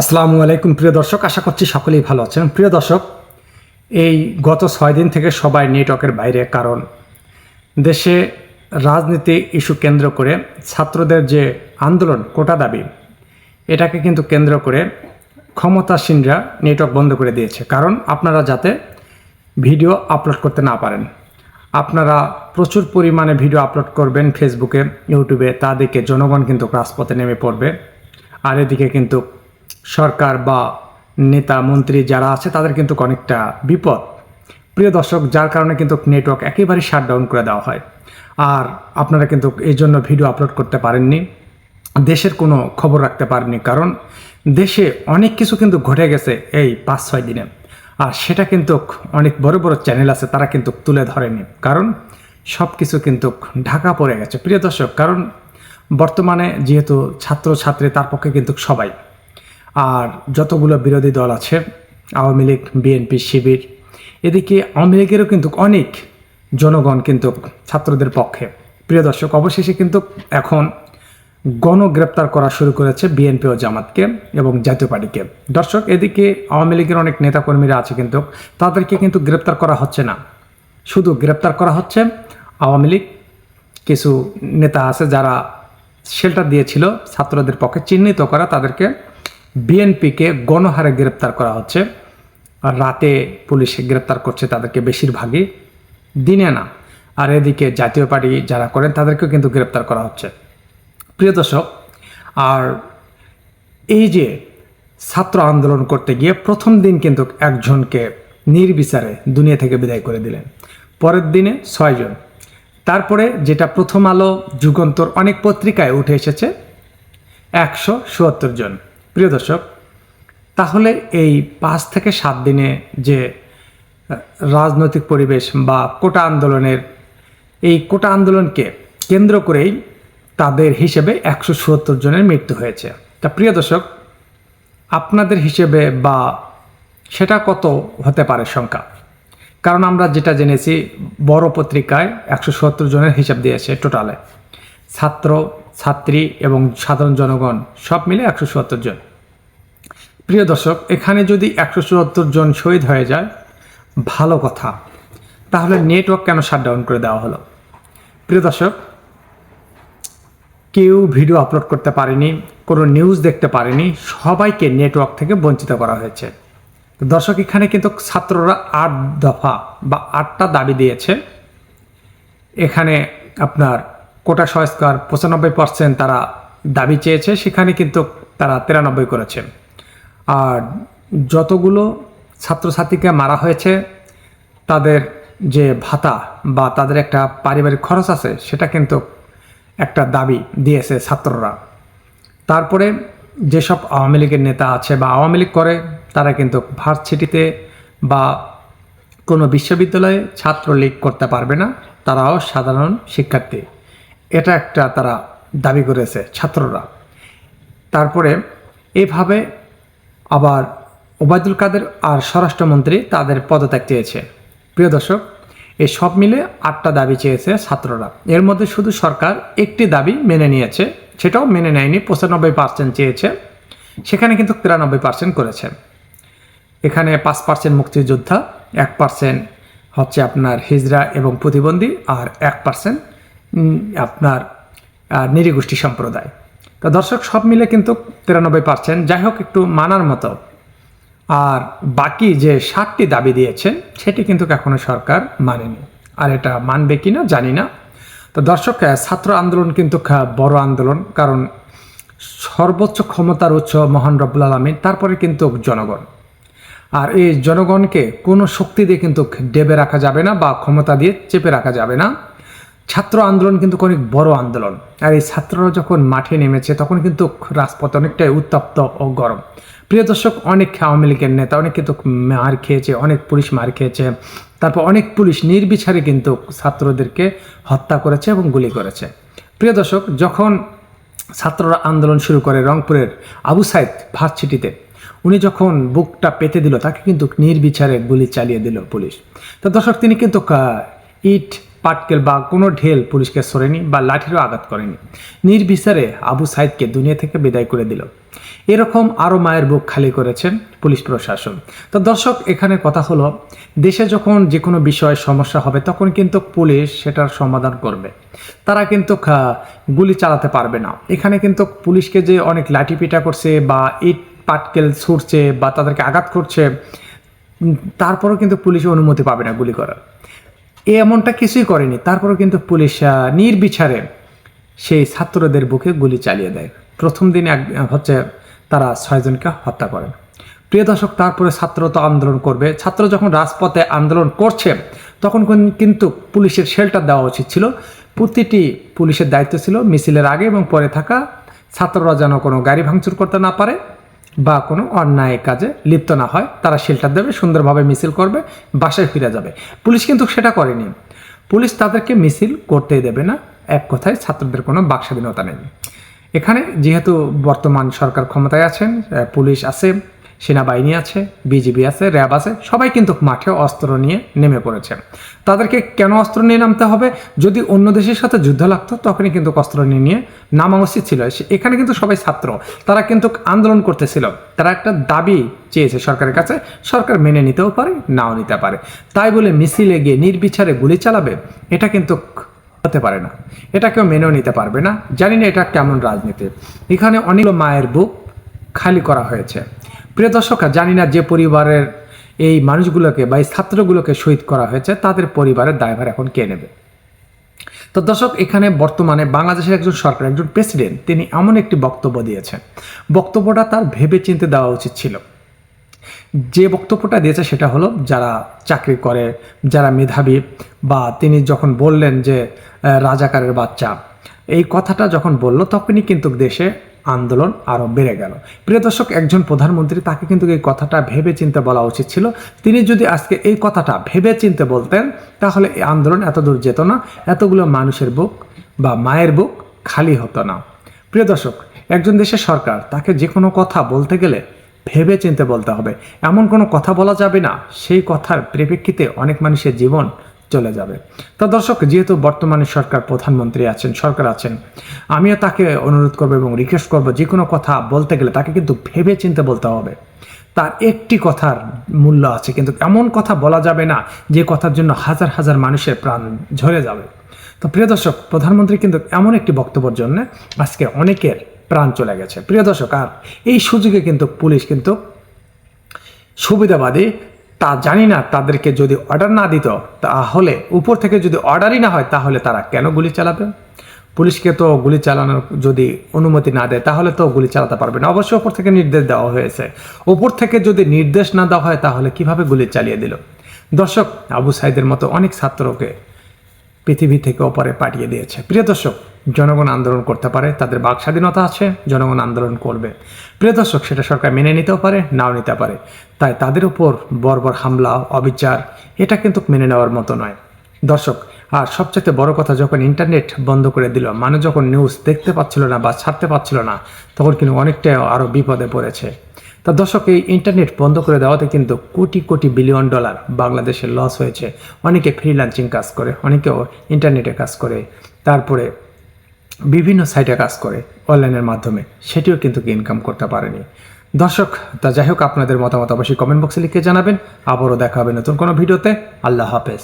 আসসালামু আলাইকুম, প্রিয় দর্শক। আশা করছি সকলেই ভালো আছেন। প্রিয় দর্শক, এই গত ছয় দিন থেকে সবাই নেটওয়ার্কের বাইরে, কারণ দেশে রাজনীতি ইস্যু কেন্দ্র করে ছাত্রদের যে আন্দোলন, কোটা দাবি, এটাকে কিন্তু কেন্দ্র করে ক্ষমতাসীনরা নেটওয়ার্ক বন্ধ করে দিয়েছে। কারণ আপনারা যাতে ভিডিও আপলোড করতে না পারেন, আপনারা প্রচুর পরিমাণে ভিডিও আপলোড করবেন ফেসবুকে, ইউটিউবে, তা দেখে জনগণ কিন্তু রাজপথে নেমে পড়বে। আর এদিকে কিন্তু সরকার বা নেতা, মন্ত্রী যারা আছে, তাদের কিন্তু অনেকটা বিপদ। প্রিয় দর্শক, যার কারণে কিন্তু নেটওয়ার্ক একেবারেই শাটডাউন করে দেওয়া হয়। আর আপনারা কিন্তু এই জন্য ভিডিও আপলোড করতে পারেননি। দেশের কোনো খবর রাখতে পারেননি। কারণ দেশে অনেক কিছু কিন্তু ঘটে গেছে এই পাঁচ, ছয় দিনে। আর সেটা কিন্তু অনেক বড় বড় চ্যানেল আছে, তারা কিন্তু তুলে ধরেনি। কারণ সব কিছু কিন্তু ঢাকা পড়ে গেছে। প্রিয় দর্শক, কারণ বর্তমানে যেহেতু ছাত্র ছাত্রী তার পক্ষে কিন্তু সবাই আর যতগুলো বিরোধী দল আছে, আওয়ামী লীগ, বিএনপি, শিবির, এদিকে আওয়ামী লীগেরও কিন্তু অনেক জনগণ কিন্তু ছাত্রদের পক্ষে। প্রিয় দর্শক, অবশেষে কিন্তু এখন গণগ্রেপ্তার করা শুরু করেছে বিএনপি ও জামাতকে এবং জাতীয় পার্টিকে। দর্শক, এদিকে আওয়ামী লীগের অনেক নেতাকর্মীরা আছে কিন্তু তাদেরকে কিন্তু গ্রেপ্তার করা হচ্ছে না। শুধু গ্রেপ্তার করা হচ্ছে আওয়ামী লীগ, কিছু নেতা আছে যারা শেল্টার দিয়েছিল ছাত্রদের পক্ষে, চিহ্নিত করা তাদেরকে বিএনপিকে গণহারে গ্রেপ্তার করা হচ্ছে। আর রাতে পুলিশ গ্রেপ্তার করছে তাদেরকে বেশিরভাগই। দিনে না, আর এদিকে জাতীয় পার্টি যারা করেন তাদেরকেও কিন্তু গ্রেপ্তার করা হচ্ছে। প্রিয় দর্শক, আর এই যে ছাত্র আন্দোলন করতে গিয়ে প্রথম দিন কিন্তু একজনকে নির্বিচারে দুনিয়া থেকে বিদায় করে দিলেন। পরের দিনে ছয়জন তারপরে যেটা প্রথম আলো যুগান্তর অনেক পত্রিকায় উঠে এসেছে, একশো চুয়াত্তর জন। প্রিয় দর্শক, তাহলে এই পাঁচ থেকে সাত দিনে যে রাজনৈতিক পরিবেশ বা কোটা আন্দোলনের, এই কোটা আন্দোলনকে কেন্দ্র করেই তাদের হিসেবে একশো চুয়াত্তর জনের মৃত্যু হয়েছে। তা প্রিয় দর্শক, আপনাদের হিসেবে বা সেটা কত হতে পারে সংখ্যা? কারণ আমরা যেটা জেনেছি, বড় পত্রিকায় একশো সত্তর জনের হিসাব দিয়েছে টোটালে। ছাত্র, ছাত্রী এবং সাধারণ জনগণ সব মিলে একশো সত্তর জন। প্রিয় দর্শক, এখানে যদি একশো চুয়াত্তর জন শহীদ হয়ে যায়, ভালো কথা। তাহলে নেটওয়ার্ক কেন শাটডাউন করে দেওয়া হলো? প্রিয় দর্শক, কেউ ভিডিও আপলোড করতে পারেনি, কোনো নিউজ দেখতে পারেনি, সবাইকে নেটওয়ার্ক থেকে বঞ্চিত করা হয়েছে। দর্শক, এখানে কিন্তু ছাত্ররা আট দফা বা আটটা দাবি দিয়েছে। এখানে আপনার কোটা সংস্কার পঁচানব্বই পার্সেন্ট তারা দাবি চেয়েছে, সেখানে কিন্তু তারা তিরানব্বই করেছে। আর যতগুলো ছাত্রছাত্রীকে মারা হয়েছে, তাদের যে ভাতা বা তাদের একটা পারিবারিক খরচ আছে, সেটা কিন্তু একটা দাবি দিয়েছে ছাত্ররা। তারপরে যেসব আওয়ামী লীগের নেতা আছে বা আওয়ামী লীগ করে, তারা কিন্তু ভার্সিটিতে বা কোনো বিশ্ববিদ্যালয়ে ছাত্রলীগ করতে পারবে না। তারাও সাধারণ শিক্ষার্থী। এটা একটা তারা দাবি করেছে ছাত্ররা। তারপরে এভাবে আবার ওবায়দুল কাদের আর স্বরাষ্ট্রমন্ত্রী তাদের পদত্যাগ চেয়েছে। প্রিয় দর্শক এই সব মিলে আটটা দাবি চেয়েছে ছাত্ররা। এর মধ্যে শুধু সরকার একটি দাবি মেনে নিয়েছে, সেটাও মেনে নেয়নি, পঁচানব্বই পার্সেন্ট চেয়েছে, সেখানে কিন্তু তিরানব্বই পার্সেন্ট করেছে। এখানে পাঁচ পার্সেন্ট মুক্তিযোদ্ধা, এক পার্সেন্ট হচ্ছে আপনার হিজরা এবং প্রতিবন্ধী, আর এক পার্সেন্ট আপনার নিরীগোষ্ঠী সম্প্রদায়। তো দর্শক, সব মিলে কিন্তু তিরানব্বই পার্সেন্ট যাই হোক, একটু মানার মতো। আর বাকি যে ষাটটি দাবি দিয়েছেন, সেটি কিন্তু এখনও সরকার মানেনি। আর এটা মানবে কি না, জানি না। তো দর্শক ছাত্র আন্দোলন কিন্তু বড় আন্দোলন। কারণ সর্বোচ্চ ক্ষমতার উৎস মহান রব্বুল আলমী তারপরে কিন্তু জনগণ। আর এই জনগণকে কোনো শক্তি দিয়ে কিন্তু ডেবে রাখা যাবে না বা ক্ষমতা দিয়ে চেপে রাখা যাবে না। ছাত্র আন্দোলন কিন্তু অনেক বড় আন্দোলন। আর এই ছাত্ররা যখন মাঠে নেমেছে, তখন কিন্তু রাজপথ অনেকটাই উত্তপ্ত ও গরম। প্রিয় দর্শক, অনেক আওয়ামী লীগের নেতা, অনেক কিন্তু মার খেয়েছে, অনেক পুলিশ মার খেয়েছে। তারপর অনেক পুলিশ নির্বিচারে কিন্তু ছাত্রদেরকে হত্যা করেছে এবং গুলি করেছে। প্রিয় দর্শক, যখন ছাত্ররা আন্দোলন শুরু করে রংপুরের আবু সাইদ ভার্সিটিতে, উনি যখন বুকটা পেতে দিল, তাকে কিন্তু নির্বিচারে গুলি চালিয়ে দিল পুলিশ। তো দর্শক, তিনি কিন্তু ইট পাটকেল বা কোনো ঢেল পুলিশকে সরেনি বা লাঠিরও আঘাত করেনি। নির্বিচারে আবু সাইদকে দুনিয়া থেকে বিদায় করে দিল। এরকম আরও মায়ের বুক খালি করেছেন পুলিশ প্রশাসন। তো দর্শক, এখানে কথা হলো, দেশে যখন যে কোনো বিষয়ে সমস্যা হবে, তখন কিন্তু পুলিশ সেটার সমাধান করবে। তারা কিন্তু গুলি চালাতে পারবে না। এখানে কিন্তু পুলিশকে যে অনেক লাঠিপিটা করছে বা ইট পাটকেল ছুটছে বা তাদেরকে আঘাত করছে তারপরেও কিন্তু পুলিশ অনুমতি পাবে না গুলি করার। এ এমনটা কিছুই করেনি। তারপরেও কিন্তু পুলিশ নির্বিচারে সেই ছাত্রদের বুকে গুলি চালিয়ে দেয়। প্রথম দিন এক, হচ্ছে তারা ছয়জনকে হত্যা করেন। প্রিয় দর্শক, তারপরে ছাত্র তো আন্দোলন করবে। ছাত্র যখন রাজপথে আন্দোলন করছে, তখন কিন্তু পুলিশের শেল্টার দেওয়া উচিত ছিল। প্রতিটি পুলিশের দায়িত্ব ছিল মিছিলের আগে এবং পরে থাকা। ছাত্ররা যেন কোনো গাড়ি ভাঙচুর করতে না পারে। বা কোনো অন্যায় কাজে লিপ্ত না হয়, তারা শেল্টার দেবে, সুন্দরভাবে মিছিল করবে, বাসায় ফিরে যাবে। পুলিশ কিন্তু সেটা করেনি। পুলিশ তাদেরকে মিছিল করতেই দেবে না, এক কথায় ছাত্রদের কোনো বাক স্বাধীনতা নেই। এখানে যেহেতু বর্তমান সরকার ক্ষমতায় আছেন পুলিশ আছে সেনাবাহিনী আছে, বিজিবি আছে, র্যাব আছে, সবাই কিন্তু মাঠে অস্ত্র নিয়ে নেমে পড়েছে। তাদেরকে কেন অস্ত্র নিয়ে নামতে হবে? যদি অন্য দেশের সাথে যুদ্ধ লাগতো, তখনই কিন্তু অস্ত্র নিয়ে নিয়ে নামা উচিত ছিল। এখানে কিন্তু সবাই ছাত্র। তারা কিন্তু আন্দোলন করতেছিল। তারা একটা দাবি চেয়েছে সরকারের কাছে। সরকার মেনে নিতেও পারে, নাও নিতে পারে। তাই বলে মিছিলে গিয়ে নির্বিচারে গুলি চালাবে, এটা কিন্তু হতে পারে না। এটা কেউ মেনেও নিতে পারবে না। জানি না এটা কেমন রাজনীতি। এখানে অনেকগুলো মায়ের বুক খালি করা হয়েছে। প্রিয় দর্শকরা জানি না যে পরিবারের এই মানুষগুলোকে বা এই ছাত্রগুলোকে শহীদ করা হয়েছে, তাদের পরিবারের দায়ভার এখন কে নেবে? তো দর্শক, এখানে বর্তমানে বাংলাদেশের একজন সরকার, একজন প্রেসিডেন্ট, তিনি এমন একটি বক্তব্য দিয়েছেন। বক্তব্যটা তার ভেবে চিন্তে দেওয়া উচিত ছিল। যে বক্তব্যটা দিয়েছে সেটা হলো, যারা চাকরি করে, যারা মেধাবী, বা তিনি যখন বললেন যে রাজাকারের বাচ্চা, এই কথাটা যখন বলল, তখনই কিন্তু দেশে আন্দোলন আরও বেড়ে গেল। প্রিয় দর্শক, একজন প্রধানমন্ত্রী তাকে কিন্তু এই কথাটা ভেবে চিন্তে বলা উচিত ছিল। তিনি যদি আজকে এই কথাটা ভেবে চিন্তে বলতেন, তাহলে এই আন্দোলন এত দূর যেত না, এতগুলো মানুষের বুক বা মায়ের বুক খালি হতো না। প্রিয় দর্শক, একজন দেশের সরকার তাকে যে কোনো কথা বলতে গেলে ভেবে চিনতে বলতে হবে। এমন কোনো কথা বলা যাবে না, সেই কথার পরিপ্রেক্ষিতে অনেক মানুষের জীবন চলে যাবে। তো দর্শক, যেহেতু বর্তমানে সরকার প্রধানমন্ত্রী আছেন, সরকার আছেন, আমিও তাকে অনুরোধ করব এবং রিকোয়েস্ট করব যে কোনো কথা বলতে গেলে তাকে কিন্তু ভেবে চিনতে বলতে হবে। তার একটি কথার মূল্য আছে, কিন্তু এমন কথা বলা যাবে না যে কথার জন্য হাজার হাজার মানুষের প্রাণ ঝরে যাবে। তো প্রিয় দর্শক, প্রধানমন্ত্রী কিন্তু এমন একটি বক্তব্যের জন্য আজকে অনেকের প্রাণ চলে গেছে। প্রিয় দর্শক, আর এই সুযোগে কিন্তু পুলিশ কিন্তু সুবিধাবাদী তা জানি না, তাদেরকে যদি অর্ডার না দিত, তাহলে উপর থেকে যদি অর্ডারই না হয়, তাহলে তারা কেন গুলি চালাবে? পুলিশকে তো গুলি চালানোর যদি অনুমতি না দেয়, তাহলে তো গুলি চালাতে পারবে না। অবশ্যই ওপর থেকে নির্দেশ দেওয়া হয়েছে। ওপর থেকে যদি নির্দেশ না দেওয়া হয়, তাহলে কীভাবে গুলি চালিয়ে দিল? দর্শক, আবু সাইদের মতো অনেক ছাত্রকে পৃথিবী থেকে ওপরে পাঠিয়ে দিয়েছে। প্রিয় দর্শক জনগণ আন্দোলন করতে পারে, তাদের বাক স্বাধীনতা আছে, জনগণ আন্দোলন করবে। প্রিয় দর্শক, সেটা সরকার মেনে নিতেও পারে, নাও নিতে পারে। তাই তাদের উপর বর্বর হামলা, অবিচার, এটা কিন্তু মেনে নেওয়ার মতো নয়। দর্শক, আর সবচেয়ে বড় কথা, যখন ইন্টারনেট বন্ধ করে দিল মানুষ যখন নিউজ দেখতে পাচ্ছিল না বা ছাড়তে পাচ্ছিল না, তখন কিন্তু অনেকটাই আরও বিপদে পড়েছে। তা দর্শক, এই ইন্টারনেট বন্ধ করে দেওয়াতে কিন্তু কোটি কোটি বিলিয়ন ডলার বাংলাদেশের লস হয়েছে। অনেকে ফ্রিল্যান্সিং কাজ করে, অনেকেও ইন্টারনেটে কাজ করে। তারপরে বিভিন্ন সাইটে কাজ করে অনলাইনের মাধ্যমে। সেটিও কিন্তু ইনকাম করতে পারেনি। দর্শক, তা যাই হোক, আপনাদের মতামত অবশ্যই কমেন্ট বক্সে লিখে জানাবেন। আবারও দেখা হবে নতুন কোনো ভিডিওতে। আল্লাহ হাফেজ।